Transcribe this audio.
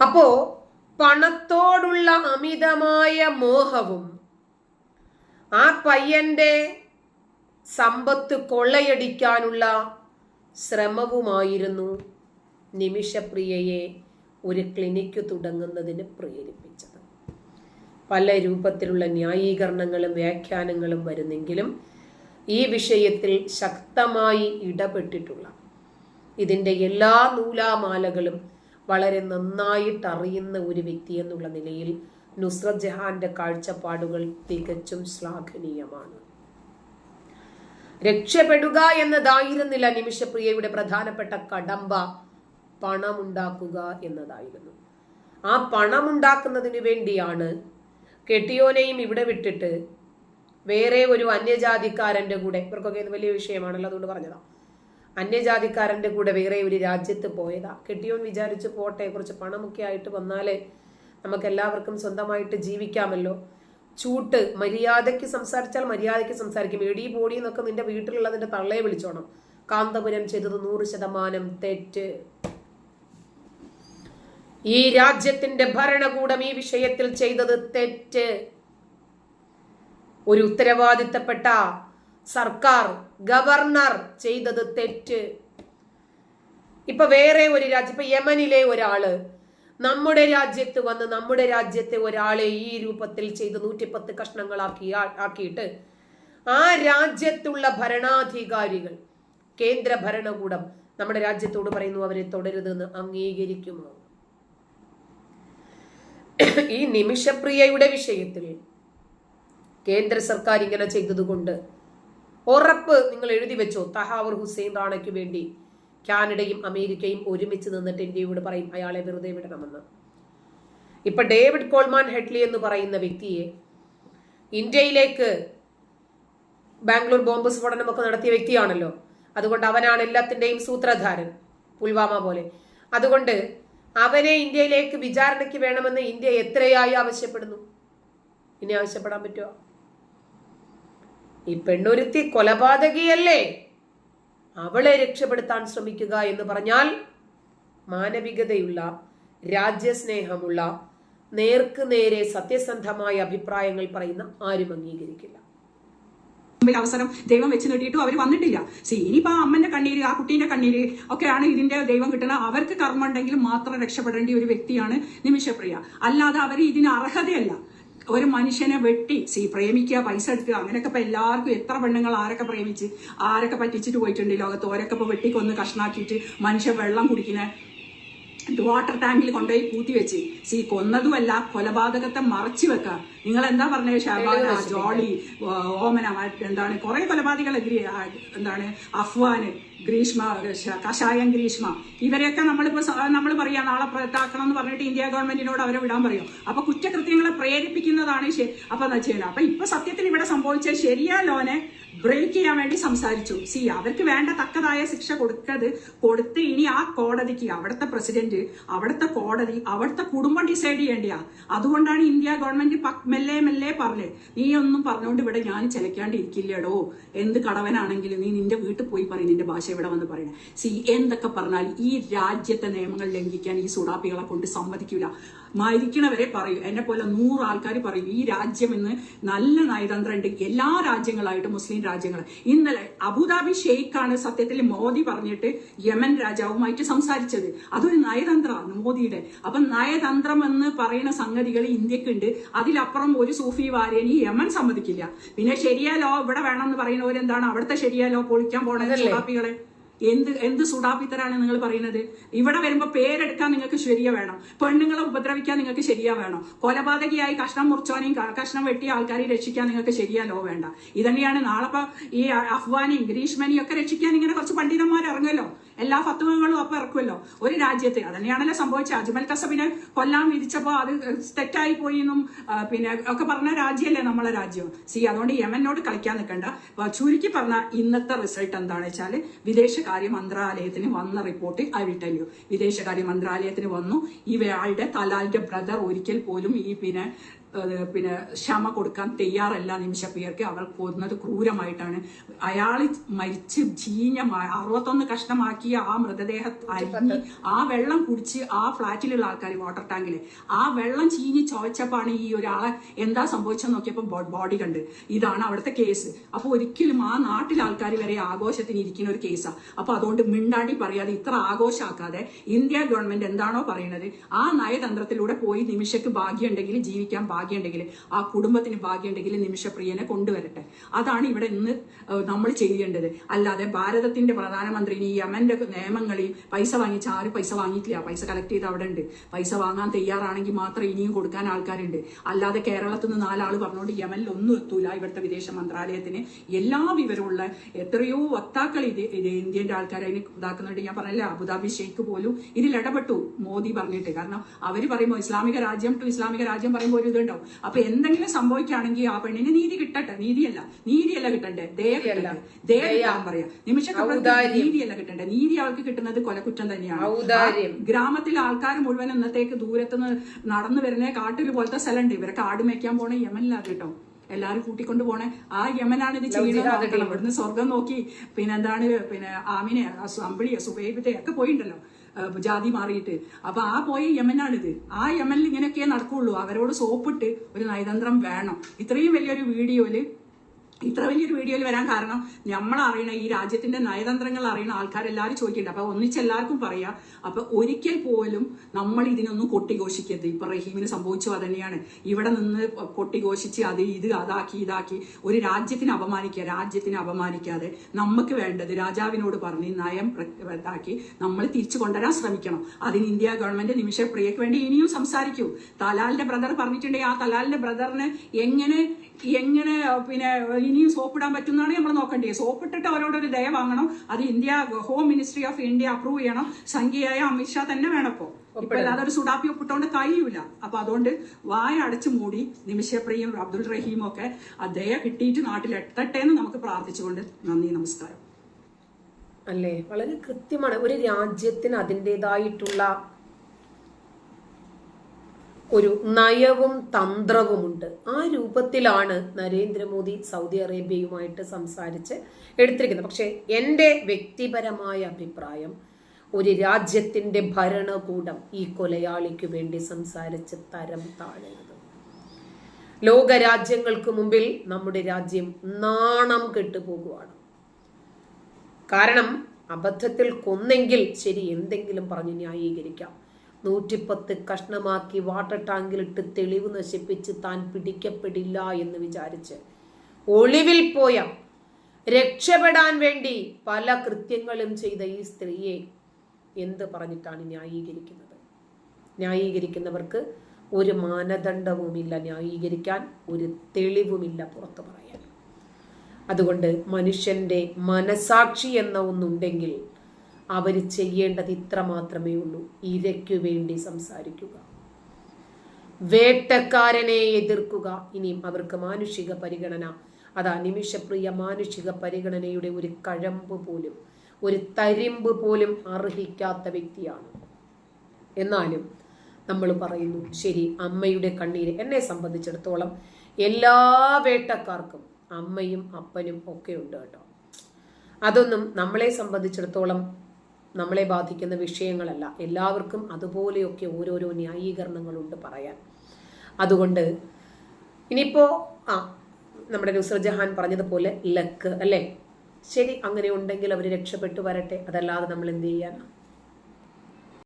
അപ്പോ പണത്തോടുള്ള അമിതമായ മോഹവും ആ പയ്യന്റെ സമ്പത്ത് കൊള്ളയടിക്കാനുള്ള ശ്രമവുമായിരുന്നു നിമിഷപ്രിയയെ ഒരു ക്ലിനിക്ക് തുടങ്ങുന്നതിന് പ്രേരിപ്പിച്ചത്. പല രൂപത്തിലുള്ള ന്യായീകരണങ്ങളും വ്യാഖ്യാനങ്ങളും വരുന്നെങ്കിലും ഈ വിഷയത്തിൽ ശക്തമായി ഇടപെട്ടിട്ടുള്ള ഇതിന്റെ എല്ലാ നൂലാമാലകളും വളരെ നന്നായിട്ട് അറിയുന്ന ഒരു വ്യക്തി എന്നുള്ള നിലയിൽ നുസ്രത് ജഹാന്റെ കാഴ്ചപ്പാടുകൾ തികച്ചും ശ്ലാഘനീയമാണ്. രക്ഷപ്പെടുക എന്നതായിരുന്നില്ല നിമിഷപ്രിയയുടെ പ്രധാനപ്പെട്ട കടമ്പ പണമുണ്ടാക്കുക എന്നതായിരുന്നു. ആ പണമുണ്ടാക്കുന്നതിന് വേണ്ടിയാണ് കെട്ടിയോനെയും ഇവിടെ വിട്ടിട്ട് വേറെ ഒരു അന്യജാതിക്കാരന്റെ കൂടെ ഇവർക്കൊക്കെ ഇത് വലിയ വിഷയമാണല്ലോ അതുകൊണ്ട് പറഞ്ഞതാ. അന്യജാതിക്കാരന്റെ കൂടെ വേറെ ഒരു രാജ്യത്ത് പോയതാ. കെട്ടിയോൻ വിചാരിച്ചു പോട്ടെ കുറച്ച് പണമൊക്കെ ആയിട്ട് വന്നാലേ നമുക്ക് എല്ലാവർക്കും സ്വന്തമായിട്ട് ജീവിക്കാമല്ലോ. ചൂട്ട് മര്യാദയ്ക്ക് സംസാരിച്ചാൽ മര്യാദയ്ക്ക് സംസാരിക്കും. എടി പോടി എന്നൊക്കെ നിന്റെ വീട്ടിലുള്ളതിന്റെ തള്ളയെ വിളിച്ചോണം. കാന്തപുരം ചെയ്തത് നൂറ് ശതമാനം തെറ്റ്. ഈ രാജ്യത്തിന്റെ ഭരണകൂടം ഈ വിഷയത്തിൽ ചെയ്തത് തെറ്റ്. ഒരു ഉത്തരവാദിത്തപ്പെട്ട സർക്കാർ ഗവർണർ ചെയ്തത് തെറ്റ്. ഇപ്പൊ വേറെ ഒരു രാജ്യം ഇപ്പൊ യമനിലെ ഒരാൾ നമ്മുടെ രാജ്യത്ത് വന്ന് നമ്മുടെ രാജ്യത്തെ ഒരാളെ ഈ രൂപത്തിൽ ചെയ്ത് നൂറ്റിപ്പത്ത് കഷ്ണങ്ങളാക്കി ആക്കിയിട്ട് ആ രാജ്യത്തുള്ള ഭരണാധികാരികൾ കേന്ദ്ര ഭരണകൂടം നമ്മുടെ രാജ്യത്തോട് പറയുന്നു അവരെ തുടരുതെന്ന് അംഗീകരിക്കുമോ? ഈ നിമിഷപ്രിയയുടെ വിഷയത്തിൽ കേന്ദ്ര സർക്കാർ ഇങ്ങനെ ചെയ്തതുകൊണ്ട് ഉറപ്പ് നിങ്ങൾ എഴുതി വെച്ചോ. തഹാവൂർ ഹുസൈൻ റാണയ്ക്ക് വേണ്ടി കാനഡയും അമേരിക്കയും ഒരുമിച്ച് നിന്നിട്ട് ഇന്ത്യയോട് പറയും അയാളെ വെറുതെ വിടണമെന്ന്. ഇപ്പൊ ഡേവിഡ് കോൾമാൻ ഹെഡ്ലി എന്ന് പറയുന്ന വ്യക്തിയെ ഇന്ത്യയിലേക്ക് ബാംഗ്ലൂർ ബോംബ് സ്ഫോടനമൊക്കെ നടത്തിയ വ്യക്തിയാണല്ലോ. അതുകൊണ്ട് അവനാണ് എല്ലാത്തിന്റെയും സൂത്രധാരൻ പുൽവാമ പോലെ. അതുകൊണ്ട് അവനെ ഇന്ത്യയിലേക്ക് വിചാരണയ്ക്ക് വേണമെന്ന് ഇന്ത്യ എത്രയായി ആവശ്യപ്പെടുന്നു? ഇനി ആവശ്യപ്പെടാൻ പറ്റുമോ ഈ പെണ്ണൊരുത്തി കൊലപാതകിയല്ലേ? അവളെ രക്ഷപ്പെടുത്താൻ ശ്രമിക്കുക എന്ന് പറഞ്ഞാൽ മാനവികതയുള്ള രാജ്യസ്നേഹമുള്ള നേർക്ക് നേരെ സത്യസന്ധമായ അഭിപ്രായങ്ങൾ പറയുന്ന ആരും അംഗീകരിക്കില്ല. അവസരം ദൈവം വെച്ച് നീട്ടിയിട്ടും അവർ വന്നിട്ടില്ല. സി ഇനിയിപ്പോ ആ അമ്മന്റെ കണ്ണീര് ആ കുട്ടീന്റെ കണ്ണീര് ഒക്കെയാണ് ഇതിന്റെ ദൈവം കിട്ടുന്നത് അവർക്ക് കർമ്മം ഉണ്ടെങ്കിൽ മാത്രം രക്ഷപ്പെടേണ്ട ഒരു വ്യക്തിയാണ് നിമിഷപ്രിയ. അല്ലാതെ അവർ ഇതിന് അർഹതയല്ല. ഒരു മനുഷ്യനെ വെട്ടി സീ പ്രേമിക്കുക പൈസ എടുക്കുക അങ്ങനെയൊക്കെ ഇപ്പൊ എല്ലാവർക്കും എത്ര പെണ്ണുങ്ങൾ ആരൊക്കെ പ്രേമിച്ച് ആരൊക്കെ പറ്റിച്ചിട്ട് പോയിട്ടുണ്ട് ലോകത്ത്? ഓരൊക്കെ ഇപ്പൊ വെട്ടിക്കൊന്ന് കഷ്ണാക്കിയിട്ട് മനുഷ്യൻ വെള്ളം കുടിക്കുന്ന വാട്ടർ ടാങ്കിൽ കൊണ്ടുപോയി പൂത്തി വെച്ച്. സി കൊന്നതുമല്ല കൊലപാതകത്തെ മറച്ചു വെക്കാം. നിങ്ങൾ എന്താ പറഞ്ഞത് ഷാബാദ ജോളി ഓമന എന്താണ് കുറെ കൊലപാതകൾ എന്താണ് അഫ്വാന് ഗ്രീഷ്മ കഷായം ഗ്രീഷ്മ. ഇവരെയൊക്കെ നമ്മളിപ്പോ നമ്മൾ പറയാ നാളെ പുറത്താക്കണം എന്ന് പറഞ്ഞിട്ട് ഇന്ത്യ ഗവൺമെന്റിനോട് അവരെ വിടാൻ പറയും. അപ്പൊ കുറ്റകൃത്യങ്ങളെ പ്രേരിപ്പിക്കുന്നതാണ് ശരി അപ്പൊ എന്താ ചെയ്യണം? അപ്പൊ ഇപ്പൊ സത്യത്തിൽ ഇവിടെ സംഭവിച്ചത് ശരിയാ ലോനെ? ബ്രേക്ക് ചെയ്യാൻ വേണ്ടി സംസാരിച്ചു. സി അവർക്ക് വേണ്ട തക്കതായ ശിക്ഷ കൊടുക്കത് കൊടുത്ത് ഇനി ആ കോടതിക്ക് അവിടുത്തെ പ്രസിഡന്റ് അവിടുത്തെ കോടതി അവിടുത്തെ കുടുംബം ഡിസൈഡ് ചെയ്യേണ്ടിയാ. അതുകൊണ്ടാണ് ഇന്ത്യ ഗവൺമെന്റ് മെല്ലെ മെല്ലെ പറഞ്ഞത് നീ ഒന്നും പറഞ്ഞുകൊണ്ട് ഇവിടെ ഞാൻ ചെലക്കാണ്ടിരിക്കില്ലടോ എന്ത് കടവനാണെങ്കിലും നീ നിന്റെ വീട്ടിൽ പോയി പറയും നിന്റെ ഭാഷ ഇവിടെ വന്ന് പറയണേ സി എന്തൊക്കെ പറഞ്ഞാൽ ഈ രാജ്യത്തെ നിയമങ്ങൾ ലംഘിക്കാൻ ഈ സുഡാപ്പികളെ കൊണ്ട് സമ്മതിക്കില്ല മരിക്കണവരെ പറയും. എന്നെ പോലെ നൂറ് ആൾക്കാർ പറയും. ഈ രാജ്യം ഇന്ന് നല്ല നയതന്ത്രമുണ്ട് എല്ലാ രാജ്യങ്ങളായിട്ട് മുസ്ലിം രാജ്യങ്ങൾ ഇന്നലെ അബുദാബി ഷെയ്ഖാണ് സത്യത്തിൽ മോദി പറഞ്ഞിട്ട് യമൻ രാജാവുമായിട്ട് സംസാരിച്ചത്. അതൊരു നയതന്ത്രമാണ് മോദിയുടെ. അപ്പം നയതന്ത്രം എന്ന് പറയുന്ന സംഗതികൾ ഇന്ത്യക്കുണ്ട്. അതിലപ്പുറം ഒരു സൂഫി വാര്യനി യമൻ സമ്മതിക്കില്ല. പിന്നെ ശരിയാലോ ഇവിടെ വേണമെന്ന് പറയുന്നവരെന്താണ്? അവിടുത്തെ ശരിയാലോ പൊളിക്കാൻ പോണത് സുഡാപ്പികളെ എന്ത് എന്ത് സുടാപിത്തരാണ് നിങ്ങൾ പറയുന്നത്? ഇവിടെ വരുമ്പോൾ പേരെടുക്കാൻ നിങ്ങൾക്ക് ശരിയ വേണം. പെണ്ണുങ്ങളെ ഉപദ്രവിക്കാൻ നിങ്ങൾക്ക് ശരിയാ വേണം. കൊലപാതകിയായി കഷ്ണം മുറിച്ചോനെയും കഷ്ണം വെട്ടിയ ആൾക്കാരെ രക്ഷിക്കാൻ നിങ്ങൾക്ക് ശരിയാ ലോ വേണ്ട. ഇതന്നെയാണ് നാളെ ഈ അഫ്വാനെയും ഗ്രീഷ്മനെയും ഒക്കെ രക്ഷിക്കാൻ ഇങ്ങനെ കുറച്ച് പണ്ഡിതന്മാർ ഇറങ്ങുമല്ലോ എല്ലാ ഫത്തുവകളും അപ്പൊ ഇറക്കുമല്ലോ. ഒരു രാജ്യത്ത് അതന്നെയാണല്ലോ സംഭവിച്ചത്. അജ്മൽ കസബിനെ കൊല്ലാൻ വിധിച്ചപ്പോ അത് തെറ്റായി പോയി എന്നും പിന്നെ ഒക്കെ പറഞ്ഞ രാജ്യമല്ലേ നമ്മളെ രാജ്യം. സി അതുകൊണ്ട് യമനോട് കളിക്കാൻ നിൽക്കണ്ട. ചുരുക്കി പറഞ്ഞ ഇന്നത്തെ റിസൾട്ട് എന്താണ് വെച്ചാൽ വിദേശകാര്യ മന്ത്രാലയത്തിന് വന്ന റിപ്പോർട്ട് ഐ വിൽ ടെൽ വിദേശകാര്യ മന്ത്രാലയത്തിന് വന്നു. ഇവയാളുടെ തലാലിന്റെ ബ്രദർ ഒരിക്കൽ പോലും ഈ പിന്നെ പിന്നെ ക്ഷമ കൊടുക്കാൻ തയ്യാറല്ല നിമിഷ പേർക്ക് അവർ കൊന്നത് ക്രൂരമായിട്ടാണ്. അയാൾ മരിച്ച് ചീഞ്ഞ മ- അറുപത്തൊന്ന് കഷ്ണമാക്കി ഉണ്ടാക്കിയ ആ മൃതദേഹം അരിഞ്ഞ് ആ വെള്ളം കുടിച്ച് ആ ഫ്ലാറ്റിലുള്ള ആൾക്കാർ വാട്ടർ ടാങ്കിൽ. ആ വെള്ളം ചീഞ്ഞ് ചോദിച്ചപ്പാണ് ഈ ഒരാളെ എന്താ സംഭവിച്ചെന്ന് നോക്കിയപ്പോൾ ബോഡി കണ്ട്. ഇതാണ് അവിടുത്തെ കേസ്. അപ്പൊ ഒരിക്കലും ആ നാട്ടിലെ ആൾക്കാർ വരെ ആഘോഷത്തിന് ഇരിക്കുന്ന ഒരു കേസാ. അപ്പൊ അതുകൊണ്ട് മിണ്ടാടി പറയാതെ ഇത്ര ആഘോഷമാക്കാതെ ഇന്ത്യ ഗവൺമെന്റ് എന്താണോ പറയുന്നത് ആ നയതന്ത്രത്തിലൂടെ പോയി നിമിഷക്ക് ഭാഗ്യമുണ്ടെങ്കിൽ ജീവിക്കാൻ ഭാഗ്യമുണ്ടെങ്കിൽ ആ കുടുംബത്തിന് ഭാഗ്യമുണ്ടെങ്കിൽ നിമിഷപ്രിയനെ കൊണ്ടുവരട്ടെ. അതാണ് ഇവിടെ ഇന്ന് നമ്മൾ ചെയ്യേണ്ടത്. അല്ലാതെ ഭാരതത്തിന്റെ പ്രധാനമന്ത്രി ഈ യമന്റെ നിയമങ്ങളിൽ പൈസ വാങ്ങിച്ച ആരും പൈസ വാങ്ങിയിട്ടില്ല. പൈസ കളക്ട് ചെയ്ത് അവിടെ ഉണ്ട്. പൈസ വാങ്ങാൻ തയ്യാറാണെങ്കിൽ മാത്രം ഇനിയും കൊടുക്കാൻ ആൾക്കാരുണ്ട്. അല്ലാതെ കേരളത്തിൽ നിന്ന് നാലാൾ പറഞ്ഞുകൊണ്ട് യമനിൽ ഒന്നും എത്തൂല ഇവിടുത്തെ വിദേശ മന്ത്രാലയത്തിന്. എല്ലാ വിവരമുള്ള എത്രയോ വക്താക്കൾ ഇത് ഇന്ത്യന്റെ ആൾക്കാർ അതിന് ഇതാക്കുന്നുണ്ട്. ഞാൻ പറഞ്ഞില്ല അബുദാബി ഷെയ്ഖ് പോലും ഇതിൽ ഇടപെട്ടു മോദി പറഞ്ഞിട്ട്. കാരണം അവർ പറയുമ്പോൾ ഇസ്ലാമിക രാജ്യം ടു ഇസ്ലാമിക രാജ്യം പറയുമ്പോൾ ഒരു ഇതുണ്ടാവും അപ്പൊ എന്തെങ്കിലും സംഭവിക്കുകയാണെങ്കിൽ ആ പെണ്ണിന് നീതി കിട്ടട്ടെ. നീതിയല്ല. നീതിയല്ല കിട്ടണ്ടേ. ദയ കിട്ടണ്ടേ. ദയ പറയാം. നിമിഷക്കപ്പുറത്ത് നീതിയല്ല കിട്ടണ്ടേ. നീതി അവൾക്ക് കിട്ടുന്നത് കൊലക്കുറ്റം തന്നെയാണ്. ഗ്രാമത്തിൽ ആൾക്കാർ മുഴുവൻ ഇന്നത്തേക്ക് ദൂരത്തുനിന്ന് നടന്നു വരുന്ന കാട്ടിൽ പോലത്തെ സ്ഥലമുണ്ട്. ഇവരൊക്കെ ആട് മേക്കാൻ പോണ യമനിലാ കേട്ടോ. എല്ലാരും കൂട്ടിക്കൊണ്ട് പോണേ. ആ യമനാണ് ഇത് ചെയ്യുന്നത് ഇവിടുന്ന് സ്വർഗം നോക്കി പിന്നെ എന്താണ് പിന്നെ ആമിനെ അമ്പിളിയെ സുബൈബിത്തെ ഒക്കെ പോയിണ്ടല്ലോ ജാതി മാറിയിട്ട്. അപ്പൊ ആ പോയ യമനാണിത്. ആ യമനിൽ ഇങ്ങനെയൊക്കെ നടക്കുള്ളൂ. അവരോട് സോപ്പിട്ട് ഒരു നയതന്ത്രം വേണം. ഇത്രയും വലിയൊരു വീഡിയോയിൽ ഇത്ര വലിയൊരു വീഡിയോയിൽ വരാൻ കാരണം നമ്മൾ അറിയണ ഈ രാജ്യത്തിന്റെ നയതന്ത്രങ്ങൾ അറിയണ ആൾക്കാരെല്ലാവരും ചോദിക്കുന്നുണ്ട് അപ്പൊ ഒന്നിച്ചെല്ലാവർക്കും പറയാം. അപ്പൊ ഒരിക്കൽ പോലും നമ്മൾ ഇതിനൊന്നും കൊട്ടിഘോഷിക്കരുത്. ഇപ്പൊ റഹീമിന് സംഭവിച്ചു തന്നെയാണ് ഇവിടെ നിന്ന് കൊട്ടിഘോഷിച്ച് അത് ഇത് അതാക്കി ഇതാക്കി ഒരു രാജ്യത്തിന് അപമാനിക്കുക രാജ്യത്തിന് അപമാനിക്കാതെ നമുക്ക് വേണ്ടത് രാജാവിനോട് പറഞ്ഞ് നയം ഇതാക്കി നമ്മൾ തിരിച്ചു കൊണ്ടുവരാൻ ശ്രമിക്കണം. അതിന് ഇന്ത്യ ഗവൺമെന്റ് നിമിഷപ്രിയക്ക് വേണ്ടി ഇനിയും സംസാരിക്കൂ. തലാലിന്റെ ബ്രദർ പറഞ്ഞിട്ടുണ്ടെങ്കിൽ ആ തലാലിന്റെ ബ്രദറിന് എങ്ങനെ എങ്ങനെ പിന്നെ ഇനിയും സോപ്പിടാൻ പറ്റുന്നതാണ് നമ്മൾ നോക്കേണ്ടത്. സോപ്പിട്ടിട്ട് അവരോട് ഒരു ദയ വാങ്ങണം. അത് India home ministry of India approve ചെയ്യണം. സംഖ്യയായ അമിത്ഷാ തന്നെ വേണപ്പോ ഇപ്പോ. അതൊരു സുഡാപ്പി ഒപ്പിട്ടോണ്ട് കഴിയൂല. അപ്പൊ അതുകൊണ്ട് വായ അടച്ചു മൂടി നിമിഷപ്രിയും അബ്ദുൾ റഹീം ഒക്കെ ആ ദയ കിട്ടിയിട്ട് നാട്ടിലെത്തട്ടെ എന്ന് നമുക്ക് പ്രാർത്ഥിച്ചുകൊണ്ട് നന്ദി നമസ്കാരം. അല്ലേ? വളരെ കൃത്യമാണ്. ഒരു രാജ്യത്തിന് അതിന്റെതായിട്ടുള്ള ഒരു നയവും തന്ത്രവുമുണ്ട്. ആ രൂപത്തിലാണ് നരേന്ദ്രമോദി സൗദി അറേബ്യയുമായിട്ട് സംസാരിച്ച് എടുത്തിരിക്കുന്നത്. പക്ഷേ എന്റെ വ്യക്തിപരമായ അഭിപ്രായം ഒരു രാജ്യത്തിന്റെ ഭരണകൂടം ഈ കൊലയാളിക്ക് വേണ്ടി സംസാരിച്ച് തരം താഴരുത് ലോകരാജ്യങ്ങൾക്ക് മുമ്പിൽ നമ്മുടെ രാജ്യം നാണം കെട്ടുപോകുവാണ്. കാരണം അബദ്ധത്തിൽ കൊന്നെങ്കിൽ ശരി എന്തെങ്കിലും പറഞ്ഞ് ന്യായീകരിക്കാം. നൂറ്റിപ്പത്ത് കഷ്ണമാക്കി വാട്ടർ ടാങ്കിലിട്ട് തെളിവ് നശിപ്പിച്ച് താൻ പിടിക്കപ്പെടില്ല എന്ന് വിചാരിച്ച് ഒളിവിൽ പോയ രക്ഷപ്പെടാൻ വേണ്ടി പല കൃത്യങ്ങളും ചെയ്ത ഈ സ്ത്രീയെ എന്ത് പറഞ്ഞിട്ടാണ് ന്യായീകരിക്കുന്നത്? ന്യായീകരിക്കുന്നവർക്ക് ഒരു മാനദണ്ഡവുമില്ല ന്യായീകരിക്കാൻ ഒരു തെളിവുമില്ല പുറത്തു പറയാൻ. അതുകൊണ്ട് മനുഷ്യന്റെ മനസാക്ഷി എന്ന ഒന്നുണ്ടെങ്കിൽ അവർ ചെയ്യേണ്ടത് ഇത്ര മാത്രമേ ഉള്ളൂ. ഇരയ്ക്കു വേണ്ടി സംസാരിക്കുക. വേട്ടക്കാരനെ എതിർക്കുക. ഇനിയും അവർക്ക് മാനുഷിക പരിഗണന. അതാ നിമിഷപ്രിയ മാനുഷിക പരിഗണനയുടെ ഒരു കഴമ്പ് പോലും ഒരു തരിമ്പ് പോലും അർഹിക്കാത്ത വ്യക്തിയാണ്. എന്നാലും നമ്മൾ പറയുന്നു ശരി അമ്മയുടെ കണ്ണീര് എന്നെ സംബന്ധിച്ചിടത്തോളം എല്ലാ വേട്ടക്കാർക്കും അമ്മയും അപ്പനും ഒക്കെ ഉണ്ട് കേട്ടോ. അതൊന്നും നമ്മളെ സംബന്ധിച്ചിടത്തോളം നമ്മളെ ബാധിക്കുന്ന വിഷയങ്ങളല്ല. എല്ലാവർക്കും അതുപോലെയൊക്കെ ഓരോരോ ന്യായീകരണങ്ങളുണ്ട് പറയാൻ. അതുകൊണ്ട് ഇനിയിപ്പോ ആ നമ്മുടെ നുസർജഹാൻ ജഹാൻ പറഞ്ഞതുപോലെ ലക്ക് അല്ലേ? ശരി അങ്ങനെ ഉണ്ടെങ്കിൽ അവർ രക്ഷപ്പെട്ടു വരട്ടെ. അതല്ലാതെ നമ്മൾ എന്ത് ചെയ്യാനാ?